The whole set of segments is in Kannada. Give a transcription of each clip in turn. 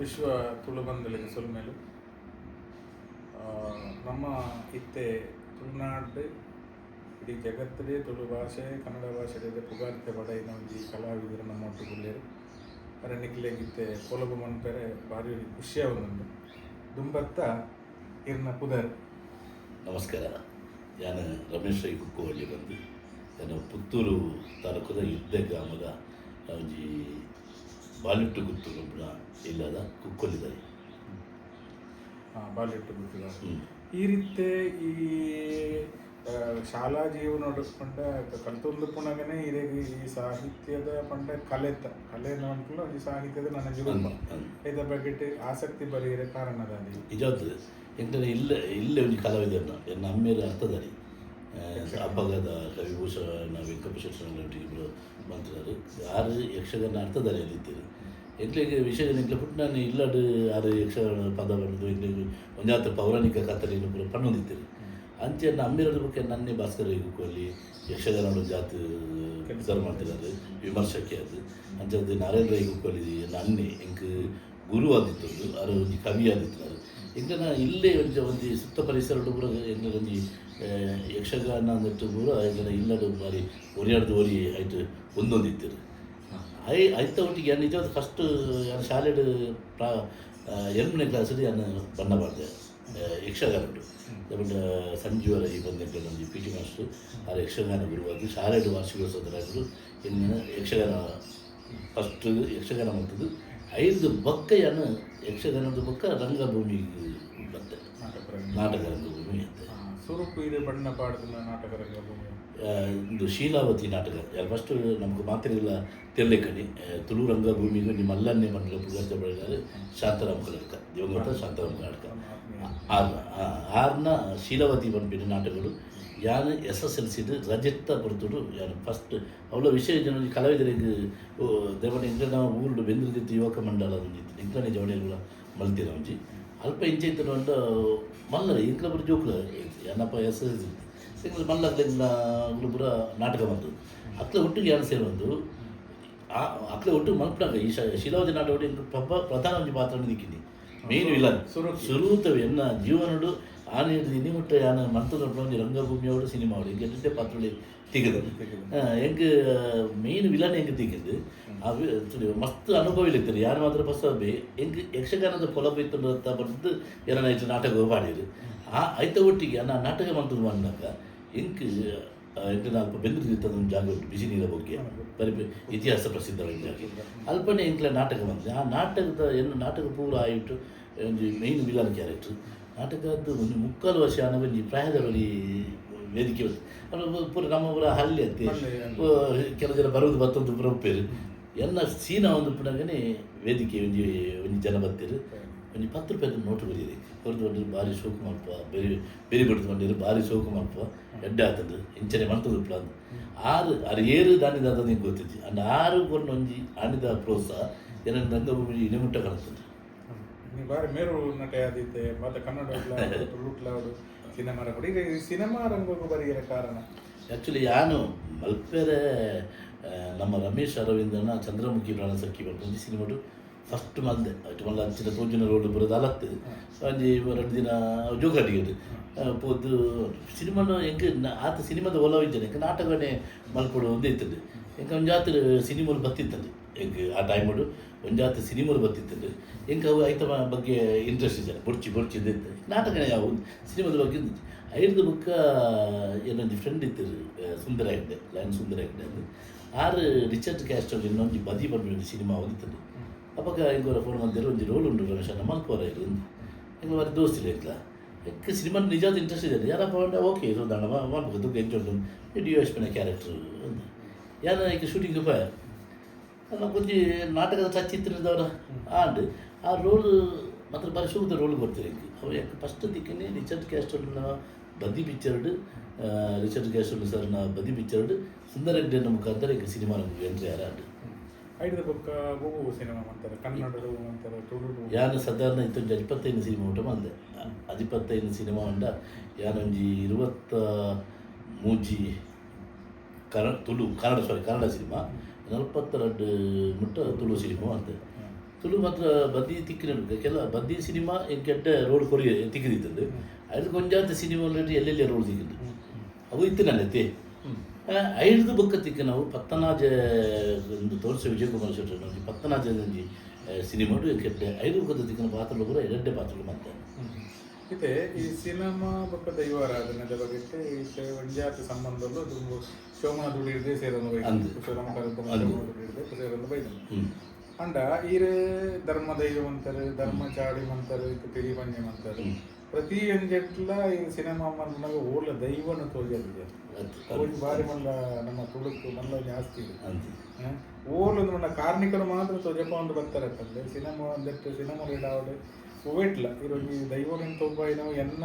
ವಿಶ್ವ ತುಳುಬಂಧಲಿಗೆ ಸೊಲ್ಮೆಲು. ಆ, ನಮ್ಮ ಇತ್ತೆ ತುಳುನಾಡು ಇಡೀ ಜಗತ್ತಿಡೆ ತುಳು ಭಾಷೆ ಕನ್ನಡ ಭಾಷೆಡೆ ಪುಗಾರ್ತೆ ಪಡೆಯಿನ ಒಂಜಿ ಕಲಾವಿದರು ನಮ್ಮ ಒಟ್ಟುಗುಳ್ಳೇರು ಅರೆ ನಿಕ್ಲೆಗಿತ್ತೆ ಕೊಲಬು ಮಂಟರೆ ಭಾರಿ ಖುಷಿ ಆವೊಂದುಂಡು ದುಂಬತ್ತ ಇರ್ನ ಪುದರ್. ನಮಸ್ಕಾರ. ನಾನು ರಮೇಶ್ ರೈ ಕುಕ್ಕುವಳ್ಳಿ ಬಂದು. ನಾನು ಪುತ್ತೂರು ತಾಲೂಕದ ಯುದ್ಧ ಗ್ರಾಮದ ಒಂಜಿ ಬಾಲಿಟ್ಟು ಗುತ್ತು ಗೊಬ್ಬರ ಇಲ್ಲದ ಕುಕ್ಕೊಲಿದ್ದಾರೆ ಬಾಲಿಟ್ಟು ಗುತ್ತು. ಈ ರೀತಿ ಈ ಶಾಲಾ ಜೀವನ ಪಂಡ ಕಲ್ತೊಂದು ಪುಣಗನೆ ಇರೆಗ್ ಈ ಸಾಹಿತ್ಯದ ಪಂಡ ಕಲೆ ನೋಡ್ಕೊಂಡು ಈ ಸಾಹಿತ್ಯದ ನನ್ನ ಜೀವನ. ಇದರ ಬಗ್ಗೆ ಆಸಕ್ತಿ ಬರೆಯರೆ ಕಾರಣದಲ್ಲಿ ಎಂಕನೆ ಇಲ್ಲ ಇಲ್ಲೇ ಒಂದು ಕಲಾವಿದ ನಮ್ಮ ಮೇಲೆ ಅರ್ಥದಲ್ಲಿ. ಅಬ್ಬಗದ ಕವಿಭೂಷಣ ವೆಂಕಟೇಶ್ವರ ಇಬ್ಬರು ಮಂತ್ರಿದರು ಆರು ಯಕ್ಷಗಾನ ಅರ್ಥದಲ್ಲಿ ಅಲ್ಲಿದ್ದೀರಿ ಎಂಕ್ಲೆಗೆ ವಿಷಯ ಎಂಕ್ಲೆ ಪುಟ್ಟು ನಾನು ಇಲ್ಲಡು ಆರು ಯಕ್ಷಗಾನ ಪದ ಬಂದು ಎಂಕ್ಲೆಗೆ ಒಂದಾತ ಪೌರಾಣಿಕ ಕಥೆಯನ್ನು ಪೂರ ಪಣ್ಣೊಂದಿದ್ದೀರಿ ಅಂಚೆ ಅಮ್ಮಿರದ ಬಗ್ಗೆ ನನ್ನೇ ಭಾಸ್ಕರ ಯುಗಲ್ಲಿ ಯಕ್ಷಗಾನ ಜಾತಿ ಕೆಲಸ ಮಾಡ್ತಿದ್ದಾರೆ ವಿಮರ್ಶಕ್ಕೆ ಅದು ಅಂಚದ್ದು ನಾರಾಯಣ ರೈ ಗುಕ್ಕಲ್ಲಿ ನನ್ನೆ ಎಂಕ್ ಗುರು ಆದಿತ್ತು ಅವರು ಕವಿ ಆದಿತ್ತು ಎಂಕ ನಾ ಇಲ್ಲೇ ಒಂದು ಒಂದು ಸುತ್ತ ಪರಿಸರ ಪೂರ ಎಂಗ ಒಂಜಿ ಆ, ಯಕ್ಷಗಾನ ಅಂದಿಟ್ಟು ಪೂರ ಎಂಗನ ಇಲ್ಲಡು ಬಾರಿ ಒರಿಯಾಡ್ದು ಒರಿ ಆಯ್ತು ಒಂದೊಂದಿತ್ತು ಐ ಐತ ಒಟ್ಟಿಗೆ ನಾನು ನಿಜವಾದ ಫಸ್ಟ್ ನಾನು ಶಾಲೆಡ್ ಪ್ರಾ ಎರಡನೇ ಕ್ಲಾಸಲ್ಲಿ ನಾನು ಬಣ್ಣ ಮಾಡಿದೆ. ಯಕ್ಷಗಾನ ಉಂಟು. ಬಟ್ ಸಂಜೀವ ರೈ ಬಂದಿದ್ದ ಒಂದು ಪಿ ಟಿ ಮಾಸ್ಟರ್. ಆ ಯಕ್ಷಗಾನ ಗುರುವಾಗಿ ಶಾಲೆಡ್ ವಾರ್ಷಿಕೋತ್ಸವದರಾಗಲು ಇನ್ನು ಯಕ್ಷಗಾನ ಫಸ್ಟ್ ಯಕ್ಷಗಾನ ಮಾಡ್ತದ್ದು. ಐದು ಬಕ್ಕ ಏನು ಯಕ್ಷಗಾನದ ಮುಖ ರಂಗಭೂಮಿ ಬಂತೆ ನಾಟಕ ರಂಗಭೂಮಿ ಅಂತೆ. ಇದು ಇದೆ ಬಣ್ಣ ನಾಟಕ ರಂಗಭೂಮಿ ಒಂದು ಶೀಲಾವತಿ ನಾಟಕ. ಯಾರು ಫಸ್ಟ್ ನಮ್ಗೆ ಮಾತಿರಲಿಲ್ಲ ತೆರಳೆಕಣಿ ತುಳು ರಂಗಭೂಮಿಗೂ ನಿಮ್ಮ ಅಲ್ಲನ್ನೇ ಮಂಡಲ ಪುಗಾರ್ತ ಬೆಳೆದಾರೆ ಶಾಂತಾರಾಮ್ ದಿವಂಗತ ಶಾಂತಾರಾಮ್ ಆರ್ನ ಶೀಲವತಿ ಬಂದ್ಬಿಟ್ಟು ನಾಟಕಗಳು. ಯಾರು ಎಸ್ ಎಸ್ ಎಲ್ ಸಿ ರಜೆತ್ತ ಬರ್ತುಡು ಯಾರು? ಫಸ್ಟ್ ಅವಳ ವಿಷಯ ಜನ ಕಲಾವಿದರಿಗೆ ದೇವನ ಇಂದ್ರೆ ನಾವು ಊರು ಬೆಂದ್ರದಿತ್ತು ಯುವಕ ಮಂಡಲ ಇಂಗ್ಲನೇ ಜವಳಿಗಳ ಒಂಜಿ ಅಲ್ಪ ಇಂಚೆ ಇತ್ತು ಅಂತ ಮಲ್ಲ ಇಂಕ್ಲ ಬರ ಜೋಕ್ಲ. ಏನಪ್ಪ ಎಸ್ ಎಸ್ ಸಿಂಗ್ಲ ಮಲ್ಲ ಅಕ್ಲ ಪೂರ ನಾಟಕ ಬಂತು. ಅಕ್ಲ ಒಟ್ಟು ಯಾರು ಸೇರೊಂದು ಆ ಅತ್ಲ ಒಟ್ಟು ಮಲ್ಪನಾಗ, ಈ ಶಿಲಾವತಿ ನಾಟಕ ಪ್ರಭ ಪ್ರಧಾನ ಪಾತ್ರ ದಿಕ್ಕಿನಿ ಮೇನ್ ವಿಲನ್ ಸುರೂತ ಸುರೂತವೆ ಎನ್ನ ಜೀವನಡು ಆನೆ ಇನಿಮುಟ್ಟ ಯಾನ ಮಂತ್ರ ರಂಗಭೂಮಿ ರಂಗಭೂಮಿಯೋಡು ಸಿನಿಮಾ ಅವಡು ಇಂಗೆ ಎಡ್ಡೆ ಪಾತ್ರಗಳು ತೆಗೆದು. ಹೆಂಗೆ ಮೇನ್ ವಿಲನ್ ಹೆಂಗೆ ತೆಗೆದು ಅದು ತುಳಿ ಮಸ್ತ್ ಅನುಭವ ಇಲ್ಲಿರ್ತಾರೆ ಯಾರು ಮಾತ್ರ ಬೇ ಹೆಂಗೆ ಯಕ್ಷಗಾನದ ಅಂತ ಬಂದು ಎರಡು ಐತೆ ನಾಟಕ ಮಾಡಿದ್ರು ಆ ಐತ ಒಟ್ಟಿಗೆ ನಾ ನಾಟಕ ಮಂತ್ರ ಮಾಡಿದಾಗ ಹೆಂಗೆ ಎಂಟು ನಾಲ್ಕು ಬೆಂಗಳೂರು ಒಂದು ಜಾಗ ಉಂಟು ಬಿಸಿ ನೀರ ಬಗ್ಗೆ. ಬರೀ ಇತಿಹಾಸ ಪ್ರಸಿದ್ಧವಾದ ಜಾಗ ಅಲ್ಪನೇ ಇಂಕ್ಲ ನಾಟಕ ಬಂದಿದೆ ಆ ನಾಟಕದ ಏನು ನಾಟಕ ಪೂರ ಆಯಿತು. ಒಂದು ಮೈನ್ ವಿಲನ್ ಕ್ಯಾರೆಕ್ಟರ್ ನಾಟಕದ್ದು ಒಂದು ಮುಕ್ಕಾಲು ವರ್ಷ ಅನ್ನೋ ಒಂದು ಪ್ರಾಯದವಳಿ ವೇದಿಕೆ ಬಂತು. ಪೂರ ನಮ್ಮ ಊರ ಹಳ್ಳಿ ಅಂತೆ. ಹಳ್ಳಿ, ಹಳ್ಳಿ. ಓ, ಕೆಲವು ಜನ ಬರುವುದು ಬತ್ತೊಂದು ಪೂರ ಉಪ್ಪೇರು ಎಲ್ಲ ಸೀನ ಒಂದು ಪುನಗನೆ ವೇದಿಕೆ ಒಂಜಿ ಒಂಜಿ ಜನ ಬತ್ತೇರು ಒಂಜಿ ಪತ್ತು ರೂಪಾಯಿ ನೋಟು ಬರೀರಿ. ಹೊರತು ಹೊಡೆದು ಭಾರಿ ಶೋಕು ಮಲ್ಪ ಬೇರೆ ಬೇರೆ ಬಿಡ್ತು ಬಂದಿರು ಭಾರಿ ಶೋಕು ಮಲ್ಪ ಎಡ್ಡೆ ಆತದ್ದು ಇಂಚನೆ ಮಂತದ ಪ್ಲಾನ್ ಆರು ಆರು ಏರು ದಾನಿದ ಅಂತ ನಿಂಗೆ ಗೊತ್ತಿತ್ತು. ಅಂಡ್ ಆರು ಕೊಂಡು ಒಂಜಿ ಆಣಿದ ಪ್ರೋತ್ಸಾಹ ಏನ ರಂಗಭೂಮಿ ಇನಿಮುಟ್ಟ ಕಾಣ್ತದೆ ನೀವು ಬಾರಿ ಮೇರು ನಟ ಆದಿತ್ತೆ ಮತ್ತೆ ಕನ್ನಡ ತುಳುಟ್ಲಾಡು ಸಿನಿಮಾ ರಂಗ. ಈಗ ಈ ಸಿನಿಮಾ ರಂಗಕ್ಕೆ ಬರೀ ಕಾರಣ? ಆ್ಯಕ್ಚುಲಿ ಯಾನು ಮಲ್ಪೆರೆ ನಮ್ಮ ರಮೇಶ್ ಅರವಿಂದನ ಚಂದ್ರಮುಖಿ ಪ್ರಾಣ ಸಖಿ ಬಂದು ಸಿನಿಮಾಡು ಫಸ್ಟ್ ಮಂದೆ ಅಷ್ಟು ಮಲ್ಲ ಅಂಚಿನ ತೋಜಿನ ರೋಡ್ ಬರೋದು ಅಲತ್ತು ಒಂಜಿ ಎರಡು ದಿನ ಜೋಗಾಟಿಗೆ ಪೋದು ಸಿನಿಮಾನು ಹೆಂಗೆ ಆತ ಸಿನಿಮಾದ ಒಲವಿದ್ದಾನೆ ಹೆಂಗೆ ನಾಟಕನೇ ಮಲ್ಪಡು ಒಂದೇ ಇರ್ತದೆ. ಹೆಂಗೆ ಒಂದು ಜಾತ್ರೆ ಸಿನಿಮಾಲು ಬತ್ತಿತ್ತಂದು ಹೆಂಗೆ ಆ ಟೈಮಡು ಒಂದು ಜಾತ್ರೆ ಸಿನಿಮಾಲು ಬತ್ತಿತ್ತಂದು ಹೆಂಗೆ ಅವು ಐತ ಬಗ್ಗೆ ಇಂಟ್ರೆಸ್ಟ್ ಇದ್ದಾರೆ ಬೊಡ್ಚಿ ಬೊಡ್ಚಿ ಇದ್ದಿತ್ತು ನಾಟಕನೇ ಯಾವ ಸಿನಿಮಾದ ಬಗ್ಗೆ ಇದ್ದಿತ್ತು. ಐದು ಬುಕ್ಕ ಏನೊಂದು ಫ್ರೆಂಡ್ ಇತ್ತು ಆ, ಸುಂದರ ಹೆಗ್ಡೆ ಲೈನ್ ಸುಂದರ ಹೆಗ್ಡೆ ಅದು ಆರು ರಿಚರ್ಡ್ ಕ್ಯಾಸ್ಟರ್ ಇನ್ನೊಂದು ಬದಿ ಬಂದು ಸಿನಿಮಾ ಓದಿತ್ತದು ಅವಾಗ ಇಂಗೋರ ಫೋನ್ ಬಂದಿರೋ ಒಂದು ರೋಲ್ ಉಂಟು ರಮೇಶ್ ಅನ್ನ ಮಲ್ಕೋರ ಇದು ಹಿಂಗೆ ಬಾರಿ ದೋಸ್ತಿಲ್ಲ ಇಟ್ಲ ಯಾಕೆ ಸಿನಿಮಾ ನಿಜವಾದ ಇಂಟ್ರೆಸ್ಟ್ ಇದೆ ಯಾರಪ್ಪ ಬಂದ ಓಕೆ ಇದು ದಂಡ ಮಾಡ್ಬೇಕು ದುಡ್ಡು ಎಂಜುಂಟು ಡಿ ಎಸ್ ಪಿನ ಕ್ಯಾರೆಕ್ಟ್ರು ಯಾರ ಈಗ ಶೂಟಿಂಗ್ ಉಪಾಯ ಅಲ್ಲ ಕೊಂಚ ನಾಟಕದ ಚಲಚಿತ್ರದವರ ಆಂಡ್ ಆ ರೋಲ್ ಮಾತ್ರ ಪರಿಶುದ್ಧ ಶುಭದ ರೋಲ್ ಕೊಡ್ತಾರೆ ಅವ್ರು ಯಾಕೆ? ಫಸ್ಟ್ ದಿಕ್ಕನೇ ರಿಚರ್ಡ್ ಕ್ಯಾಸ್ಟರ್ನ ಬದಿ ಪಿಕ್ಚರ್ಡ್ ರಿಚರ್ಡ್ ಕ್ಯಾಸ್ಟರ್ ಸರ್ನ ಬದಿ ಪಿಕ್ಚರ್ಡ್ ಸುಂದರ ಹೆಗ್ಡೆನ ಮುಖಾಂತರ ಈಗ ಸಿನಿಮಾ ನಮಗೆ ಎಂಟ್ರಿ ಯಾರಾಡು ಐದು ಯಾನ ಗೋಗು ಸಿನಿಮಾ ಮಾಡ್ತಾರೆ ಕನ್ನಡದು ಅಂತಾರೆ ಯಾರು ಸಾಧಾರಣ ಇತ್ತೊಂದು ಇಪ್ಪತ್ತೈದು ಸಿನಿಮಾ ಉಂಟು ಮಂದೆ ಅದಿಪ್ಪತ್ತೈದು ಸಿನಿಮಾ ಉಂಡ ಯಾನೊಂಜಿ ಇರುವತ್ತ ಮೂಜಿ ಕರ ತುಳು ಕನ್ನಡ ಸಾರಿ ಕನ್ನಡ ಸಿನಿಮಾ ನಲ್ವತ್ತೆರಡು ಮುಟ್ಟ ತುಳು ಸಿನಿಮಾ ಅಂತೆ ತುಳು ಮಾತ್ರ ಬದಿ ತಿಕ್ಕಿನ ಕೆಲ ಬದ್ದಿ ಸಿನಿಮಾ ಕೆಟ್ಟ ರೋಡ್ ಕೊರಿ ತಿಕ್ಕಿದಿತ್ತು ಅದು ಕೊಂಜಾತ ಸಿನಿಮಾ ಎಲ್ಲೆಲ್ಲಿ ರೋಡ್ ತಿಕ್ಕಿದ್ದು ಅವು ಇತ್ತು ನನ್ನತ್ತೆ ಐದು ಬೊಕ್ಕ ತಿಕ್ಕ ನಾವು ಪತ್ತನಾಜ ಒಂದು ತೋರಿಸ ವಿಜಯಕುಮಾರ್ ಶೆಟ್ಟಿ ನೋಡಿ ಪತ್ತನಾಜ ಒಂಜಿ ಸಿನಿಮಾ ಕೆಟ್ಟ. ಐದು ಬೊಕ್ಕದ ತಿಕ್ಕಿನ ಪಾತ್ರಗಳು ಕೂಡ ಎರಡೇ ಪಾತ್ರಗಳು ಮಾಡ್ತಾರೆ ಇದೆ ಈ ಸಿನಿಮಾ ಬೊಕ್ಕ ದೈವಾರಾಧನೆದ ಬಗ್ಗೆ ಈ ಒಂಜಾತ ಸಂಬಂಧದಲ್ಲೂ ತುಂಬ ಶೋಮನ ದುಡಿಯಿರದೆ ಸೇರನ್ನು ಅಂದು. ಬೈದು ನಮ್ಮ ಕರೆದ ಅಂದು. ಸೇರನ್ನು ಅಂಡ ಈರೆ ಧರ್ಮ ದೈವಂತರು ಧರ್ಮ ಚಾಡಿ ಮಂತರು ತಿರಿ ಪಂಜೆ ಮಂತರು ಪ್ರತಿ ಎಂಜೆಟ್ಲ ಈ ಸಿನಿಮಾ ಮನ್ನಾಗ ಓಡ್ಲ ದೈವನ ತೋಜಲಿದೆ ಅವ್ರಿಗೆ ಬಾರಿ ಮಲ್ಲ ನಮ್ಮ ತುಳುಕು ಮಲ್ಲ ಜಾಸ್ತಿ ಇದೆ. ಓಲ್ ಓರ್ಲೊಂದು ಮಲ್ಲ ಕಾರ್ಮಿಕರು ಮಾತ್ರ ತೋಜಪ್ಪ ಒಂದು ಬರ್ತಾರೆ ಅಂತಂದ್ರೆ ಸಿನಿಮಾ ಒಂದೆಟ್ಟು ಸಿನಿಮಾ ಇಡಾವಡೆ ಒವೆಟ್ಲ ಇರೋದು ದೈವಗಂತ ಒಬ್ಬ ನಾವು ಎನ್ನ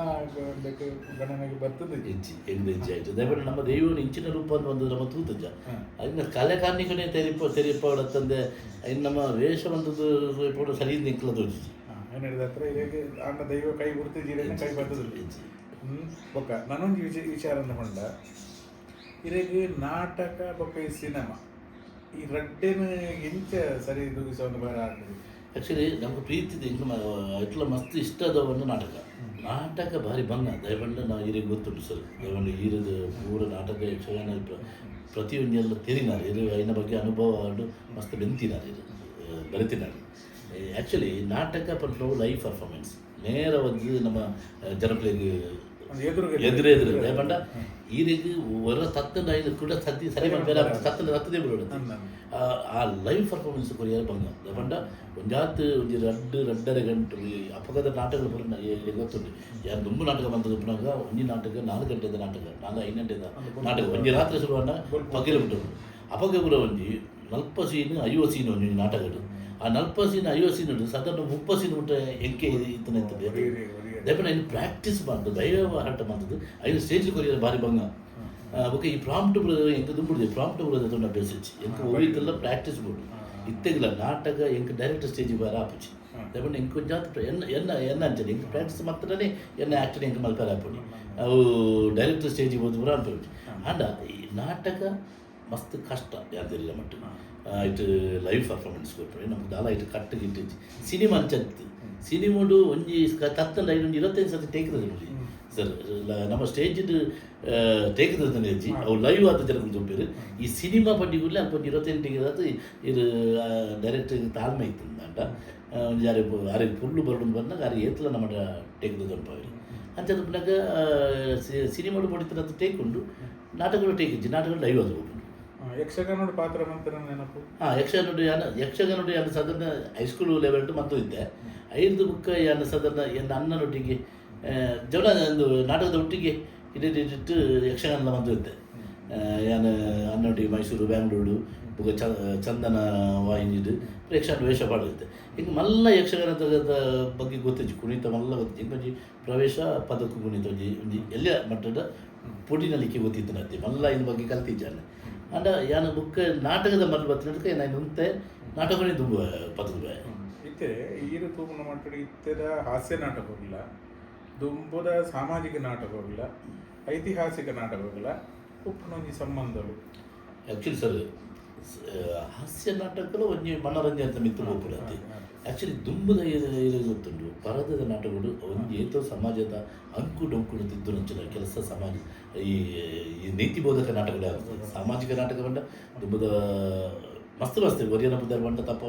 ಬೇಕು ಗಣನೆಗೆ ಬರ್ತದೆ. ಹೆಂಚಿ ಎಂದು ಹೆಜ್ಜೆ ಆಯಿತು. ದಯವಿಟ್ಟು ನಮ್ಮ ದೈವನ ಇಂಚಿನ ರೂಪ ಅಂತ ಒಂದು ನಮ್ಮ ತೂತಜ್ಜ. ಅದನ್ನ ಕಲೆ ಕಾರ್ಣಿಕನೇ ತೆರಿಪ ತೆರಿಪ ತಂದೆ ಇನ್ನು ನಮ್ಮ ವೇಷ ಬಂದದ್ದು ಕೂಡ ಸರಿ ನಿಕ್ಲ ತೋರಿಸಿ ಏನು ಹೇಳಿದ ಹತ್ರ ಹೇಗೆ ಅಣ್ಣ ದೈವ ಕೈ ಗುರುತಿದ್ದೀರೇನೆ ಕೈ ಬರ್ತದೆ ಹೆಂಚಿ ಹ್ಞೂ ಬೊಕ್ಕ ನಾನೊಂದು ವಿಚ ವಿಚಾರ ಅಂದ್ಕೊಂಡ ಇರಗೆ ನಾಟಕ ಬೊಕ್ಕ ಈ ಸಿನಿಮಾ. ಈ ರಡ್ಡೆನ ಎಂಚ ಸರಿ ದೂಗಿಸ ಬೇಡ ಆಗ್ತದೆ. ಆ್ಯಕ್ಚುಲಿ ನಮ್ಗೆ ಪ್ರೀತಿ ಇನ್ನು ಇಟ್ಲ ಮಸ್ತ್ ಇಷ್ಟದ ಒಂದು ನಾಟಕ. ನಾಟಕ ಭಾರಿ ಬಂದ ದಯವಂಡ ನಾವು ಹಿರಿಗೆ ಗೊತ್ತುಂಟು ಸರ್. ದಯವಂಡ ಹೀರದ ಪೂರ ನಾಟಕ ಯಕ್ಷಗಾನ ಪ್ರತಿ ಪ್ರತಿಯೊಂದೆಲ್ಲ ತೆರಿನಾರೆ. ಇದು ಐನ ಬಗ್ಗೆ ಅನುಭವ ಆಡು ಮಸ್ತ್ ಬೆಂತಿನಾರೆ ಇದು. ಬರಿತಿನಾರೆ. ಆ್ಯಕ್ಚುಲಿ ನಾಟಕ ಪಟ್ಟು ಲೈವ್ ಪರ್ಫಾರ್ಮೆನ್ಸ್ ನೇರ ಒಂದು ನಮ್ಮ ಜನಪ್ರಿಯ ಒಂದು ಎದುರುಗೆ ಎದುರು ಎದುರು. ದಯಪಂಡ ಈರಿಗೆ ಹೊರ ತತ್ತದ ಐದು ಕೂಡ ಸದ್ಯ ಸರಿ ಬೇರೆ ತತ್ತದ ತತ್ತದೇ ಬಿಡೋದು ಆ- ಆ ಲೈವ್ ಪರ್ಫಾರ್ಮೆನ್ಸ್ ಕೊರಿಯಾರ ಬಂಗ ದಯಪಂಡ ಒಂಜಾತ್ ಒಂಜಿ ರಡ್ಡು ರಡ್ಡರೆ ಗಂಟೆ ಈ ಅಪಘಾತ ನಾಟಕಗಳು ಬರೋಣ ಗೊತ್ತುಂಟು ಯಾರು ದುಂಬು ನಾಟಕ ಬಂದದ್ದು ಪುನಗ ಒಂಜಿ ನಾಟಕ ನಾಲ್ಕು ಗಂಟೆದ ನಾಟಕ ನಾಲ್ಕು ಐದು ಗಂಟೆದ ನಾಟಕ ಒಂಜಿ ರಾತ್ರಿ ಶುರುವಣ್ಣ ಪಗಿಲು ಬಿಟ್ಟು ಅಪಗ ಪುರ ಒಂಜಿ ನಲ್ಪ ಸೀನ್ ಐವ ಸೀನ್ ಒಂಜಿ ನಾಟಕಗಳು ಆ ನಲ್ಪ ಸೀನ್ ಐವ ಸೀನ್ ಸಾಧಾರಣ ಮುಪ್ಪ ಸೀನ್ ಬಿಟ್ಟರೆ ಎಂಕೆ ಇತ್ತನ ಇರ್ತದೆ ದಯಪಂಡ ಇನ್ನು ಪ್ರಾಕ್ಟೀಸ್ ಮಾಡ್ದು ದೈವ ಹಾಟ ಮಾಡ್ತದ್ದು ಐದು ಸ್ಟೇಜ್ ಕೊರಿಯರ್ ಭಾರಿ ಬಂಗ ಓಕೆ ಈ ಪ್ರಾಂಪ್ಟ್ ಬರೋದು ಎಂಕ ದುಂಬುಡಿದೆ ಪ್ರಾಂಪ್ಟ್ ಬರೋದು ತೊಂಡ ಬೇಸಿಚ್ಚಿ ಎಂಕ ಹೋಗಿದ್ದೆಲ್ಲ ಪ್ರಾಕ್ಟೀಸ್ ಬೋಡು ಇತ್ತೆಗಿಲ್ಲ ನಾಟಕ ಎಂಕ ಡೈರೆಕ್ಟರ್ ಸ್ಟೇಜ್ ಬಾರ ಆಪುಚಿ ದಯಪಂಡ ಎಂಕ ಜಾತ್ ಎನ್ನ ಎನ್ನ ಎನ್ನ ಅಂಚನೆ ಎಂಕ ಪ್ರಾಕ್ಟೀಸ್ ಮಾತ್ರನೇ ಎನ್ನ ಆ್ಯಕ್ಟರ್ ಎಂಕ ಮಲ್ಪರ ಆಪುಣಿ ಅವು ಡೈರೆಕ್ಟರ್ ಸ್ಟೇಜಿಗೆ ಹೋದ್ ಬರ. ಅನ್ಪುಜಿ ಆಂಡ ಈ ನಾಟಕ ಮಸ್ತ್ ಕಷ್ಟ ಯಾವುದಿಲ್ಲ ಮಟ್ಟ. ಇಟ್ಟು ಲೈವ್ ಪರ್ಫಾರ್ಮೆನ್ಸ್ ಕೊಟ್ಟು ನಮ್ಗೆ ದಾಲ ಇಟ್ಟು ಕಟ್ಟಿಗೆ ಇಟ್ಟಿದ್ದು ಸಿನಿಮಾ ಅಂಚತ್ತು ಸಿನಿಮಾಡು ಒಂಜಿ ತತ್ತಂಡ ಐದೊಂದು ಇರತ್ತೈದು ಸತಿ ಟೇಕ್ ನೋಡಿ. ಸರ್ ನಮ್ಮ ಸ್ಟೇಜ್ ಟೇಕ್ತದೆ ನೆಜ್ಜಿ ಅವು ಲೈವ್ ಆದ ಜನಗಳು ತುಂಬಿರು ಈ ಸಿನಿಮಾ ಪಂಡಿಗುಲ್ಲ ಅಲ್ಪ ಇರತ್ತೆಂಟಿಗೆ ಅದು ಇದು ಡೈರೆಕ್ಟ್ ತಾಳ್ಮೆ ಇತ್ತು ಅಂಟ ಯಾರು ಯಾರಿಗೆ ಫುಲ್ಲು ಬರಡು ಬಂದಾಗ ಯಾರು ಏತ್ಲ ನಮ್ಮ ಟೇಕ್ದು ತಂಪವರು ಅಂಚದ ಪುನಗ ಸಿನಿಮಾಡು ಪಡಿತರ ಟೇಕೊಂಡು ನಾಟಕಗಳು ಇಜ್ಜಿ ನಾಟಕಗಳು ಲೈವ್ ಅದು ಯಕ್ಷಗಾನದ ಯಕ್ಷಗಾನೋಡ ಪಾತ್ರ ಮಂತ್ರ ನೆನಪು ಹಾಂ ಯಕ್ಷಗಾನ ಯಾನ ಯಕ್ಷಗಾನ ಯಾನ ಸಾಧಾರಣ ಹೈಸ್ಕೂಲ್ ಲೆವೆಲ್ ಮತ್ತು ಇದ್ದೆ. ಐದು ಬುಕ್ಕ ಯಾನ ಸಾಧಾರಣ ಏನು ಅಣ್ಣನೊಟ್ಟಿಗೆ ಜವಳ ಒಂದು ನಾಟಕದ ಒಟ್ಟಿಗೆ ಇಟ್ಟಿಟ್ಟು ಯಕ್ಷಗಾನ ಮದುವೆ ಏನು ಅನ್ನೋಟಿ ಮೈಸೂರು, ಬ್ಯಾಂಗ್ಳೂರು, ಬುಗ ಚಂದನ ವಾಹಿನಿದು ಯಕ್ಷಗಾನ ವೇಷ ಪಾಡುತ್ತೆ ಈಗ ಮಲ್ಲ ಯಕ್ಷಗಾನದ ಬಗ್ಗೆ ಗೊತ್ತಿಜ್ಜಿ ಕುಣಿತ ಮಲ್ಲ ಇಂಕೊಂಜಿ ಪ್ರವೇಶ, ಪದಕ್ಕೂ ಕುಣಿತ ಒಂಜಿ ಎಲ್ಲ ಮಟ್ಟದ ಪುಡಿನಲಿಕ್ಕೆ ಗೊತ್ತಿತ್ತು ಮಲ್ಲ ಇದ್ರ ಬಗ್ಗೆ ಕಲ್ತಿದ್ದಾನೆ. ಅಂಡ ಯಾನ ಬುಕ್ ನಾಟಕದ ಮಲ್ಲ ಬತ್ತಿನದಕ್ಕೆ ನಾನು ಉಂತೆ ನಾಟಕನೇ ತುಂಬ ಪದಕ ಇತ್ತೆ ಈರು ಮಟ್ಟಡಿ ಇತ್ತೆದ ಹಾಸ್ಯ ನಾಟಕ ಹೋಗಿಲ್ಲ ದುಂಬುದ ಸಾಮಾಜಿಕ ನಾಟಕಗಳ ಐತಿಹಾಸಿಕ ನಾಟಕಗಳ ಉಪ್ಪನೊಂಜಿ ಸಂಬಂಧಗಳು. ಆ್ಯಕ್ಚುಲಿ ಸರ್ ಹಾಸ್ಯ ನಾಟಕಗಳು ಒಂಜಿ ಮನೋರಂಜನೆ ಅಂತ ಮಿತ್ರ ಹೋಗ್ಬಿಡುತ್ತೆ. ಆ್ಯಕ್ಚುಲಿ ದುಂಬುದ ಇದು ಗೊತ್ತುಂಟು ಪರದದ ನಾಟಕಗಳು ಒಂಜಿ ಏತೋ ಸಮಾಜದ ಅಂಕು ಡೊಂಕುಡು ತಿದ್ದು ನಂಚಿನ ಕೆಲಸ ಸಮಾಜ ಈ ಈ ನೀತಿ ಬೋಧಕ ನಾಟಕಗಳೇ ಆಗ್ತದೆ ಸಾಮಾಜಿಕ ನಾಟಕ ಬಂಡ ದುಂಬದ ಮಸ್ತ್ ಮಸ್ತ್. ಒರಿಯನ ಬುದ್ಧರ್ ಬಂಡ ತಪ್ಪ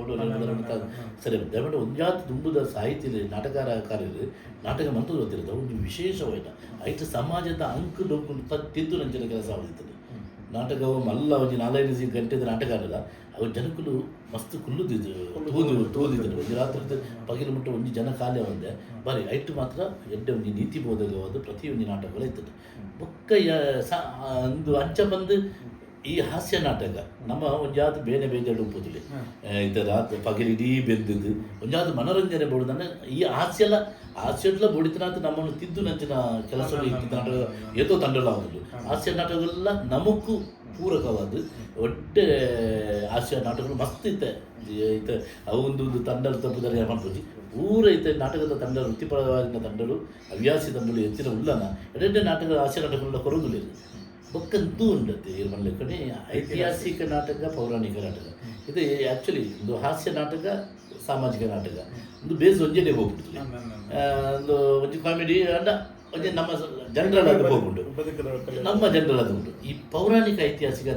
ಸರಿ ದಯವಿಟ್ಟು ಜಾತಿ ದುಂಬುದ ಸಾಹಿತ್ಯ ನಾಟಕಾರ ಕಾರ್ಯರು ನಾಟಕ ಮಂತ್ರ ಗೊತ್ತಿರೋದು ಒಂದು ವಿಶೇಷವಾದ ಐಟ ಸಮಾಜದ ಅಂಕು ಡೊಂಕು ತಿದ್ದು ನಂಚಿನ ಕೆಲಸ ಆಗುತ್ತದೆ ನಾಟಕವು ಮಲ್ಲ ಒಂದು ನಾಲ್ಕೈದು ಗಂಟೆದ ನಾಟಕ ಅಲ್ಲ ಅವು ಜನಕ್ಕೂ ಮಸ್ತ್ ಕುಲ್ಲುದಿದ್ದು ತೂದು ತೋದಿದ್ದರು ಒಂದು ರಾತ್ರಿ ಪಗಿಲು ಮುಟ್ಟ ಒಂದು ಜನ ಖಾಲಿ ಒಂದೆ ಬರಿ ಐಟು ಮಾತ್ರ ಎಡ್ಡೆ ಒಂದು ನೀತಿ ಬೋಧಕವಾದ ಪ್ರತಿ ಒಂಜಿ ನಾಟಕಗಳು ಇರ್ತದೆ. ಬೊಕ್ಕ ಒಂದು ಅಂಚ ಬಂದು ಈ ಹಾಸ್ಯ ನಾಟಕ ನಮ್ಮ ಒಂಜಾತ್ ಬೇನೆ ಬೇಜಾಡು ಉಪ್ಪುದಿಲ್ಲ ಇದು ರಾತ್ರಿ ಪಗಲಿಡೀ ಬೆಂದಿದ್ದು. ಒಂಜಾತ್ ಮನೋರಂಜನೆ ಬೋಡುದನ್ನ ಈ ಹಾಸ್ಯಲ ಹಾಸ್ಯಡ್ಲ ಬೋಡಿತನಾತ ನಮ್ಮನ್ನು ತಿದ್ದು ನಂಚಿನ ಕೆಲಸ ನಾಟಕ ಏತೋ ತಂಡಲ ಆಗುದು. ಹಾಸ್ಯ ನಾಟಕಗಳೆಲ್ಲ ನಮಗೂ ಪೂರಕವಾದ ಒಟ್ಟೆ ಹಾಸ್ಯ ನಾಟಕಗಳು ಮಸ್ತ್ ಇತ್ತೆ. ಐತೆ ಅವೊಂದು ಒಂದು ತಂಡಲ್ ತಂಡ ತಪ್ಪುದರೆ ಮಾಡ್ಬೋದು. ಪೂರ ಐತೆ ನಾಟಕದ ತಂಡ ವೃತ್ತಿಪರವಾದ ತಂಡಗಳು ಹವ್ಯಾಸಿ ತಂಡಗಳು ಹೆಚ್ಚಿನ ಉಲ್ಲನ. ಎರಡನೇ ನಾಟಕ ಹಾಸ್ಯ ನಾಟಕಗಳ ಕೊರಗುಲ್ಲ ಬೊಕ್ಕಂತೂ ಉಂಡತ್ತೆ ಮಲ್ಲ ಕಡೆ ಐತಿಹಾಸಿಕ ನಾಟಕ ಪೌರಾಣಿಕ ನಾಟಕ. ಇದು ಆ್ಯಕ್ಚುಲಿ ಒಂದು ಹಾಸ್ಯ ನಾಟಕ ಸಾಮಾಜಿಕ ನಾಟಕ. ಒಂದು ಬೇಸ್ ಒಂಜೆನೆ ಹೋಗ್ಬಿಡ್ತು ಆ, ಒಂದು ಒಂಜಿ ಕಾಮಿಡಿ ಅಂಡ ಒಂಜಿ ನಮ್ಮ ಜನರಲ್ ಅದು ಹೋಗ್ಬಿಟ್ಟು. ನಮ್ಮ ಜನರಲ್ ಅದು ಉಂಟು ಈ ಪೌರಾಣಿಕ ಐತಿಹಾಸಿಕ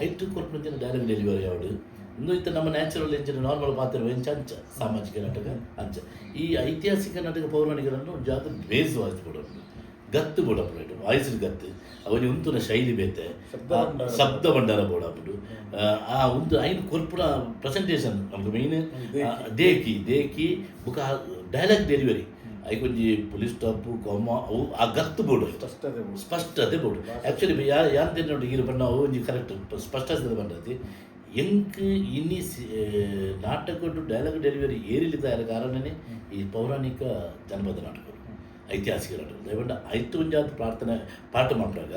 ಐಟು ಕೊಟ್ಟು ಡೈರೆಕ್ಟ್ ಡೆಲಿವರಿ ಯಾವುದು? ಇನ್ನು ಇತ್ತ ನಮ್ಮ ನ್ಯಾಚುರಲ್ ಎಂಚಿನ ನಾರ್ಮಲ್ ಪಾತ್ರ ಎಂಚ ಅಂಚ ಸಾಮಾಜಿಕ ನಾಟಕ ಅಂಚ. ಈ ಐತಿಹಾಸಿಕ ನಾಟಕ ಪೌರಾಣಿಕರನ್ನು ಜಾಗ ಬೇಸ್ ವಾಯ್ಸ್ ಕೊಡೋದು ಗತ್ತು ಬೋಡಪ್ಪು ವಾಯ್ಸ್ ಗತ್ತು ಅವನಿ ಉಂತುನ ಶೈಲಿ ಬೇತೆ ಶಬ್ದ ಭಂಡಾರ. ಭಂಡಾರ ಆ ಒಂದು ಐನ್ ಕೊರ್ಪುರ ಪ್ರೆಸೆಂಟೇಷನ್ ನಮ್ಗೆ ಮೈನ್ ದೇಕಿ ದೇಕಿ ಬುಕ ಡೈಲಾಗ್ ಡೆಲಿವರಿ ಐಕೊಂಜಿ ಪೊಲೀಸ್ ಸ್ಟಾಪ್ ಕೊಮ್ಮ ಅವು ಆ ಗತ್ತು ಬೋಡು ಸ್ಪಷ್ಟತೆ ಬೋಡು. ಆ್ಯಕ್ಚುಲಿ ಯಾ ಯಾಂತೆ ನೋಡಿ ಈಗ ಬಣ್ಣ ಅವು ಒಂಜಿ ಕರೆಕ್ಟ್ ಸ್ಪಷ್ಟತೆ ಬಂದತಿ ಎಂಕ್ ಇನ್ನಿ ನಾಟಕದ್ದು ಡೈಲಾಗ್ ಡೆಲಿವರಿ ಏರಿಲಿದ ಕಾರಣನೇ ಈ ಪೌರಾಣಿಕ ಜನಪದ ನಾಟಕಗಳು ಐತಿಹಾಸಿಕ ನಾಟಕ ದಯವಿಟ್ಟು ಐತು ಒಂಜಾತ್ ಪ್ರಾರ್ಥನೆ ಪಾಠ ಮಾಡಿದಾಗ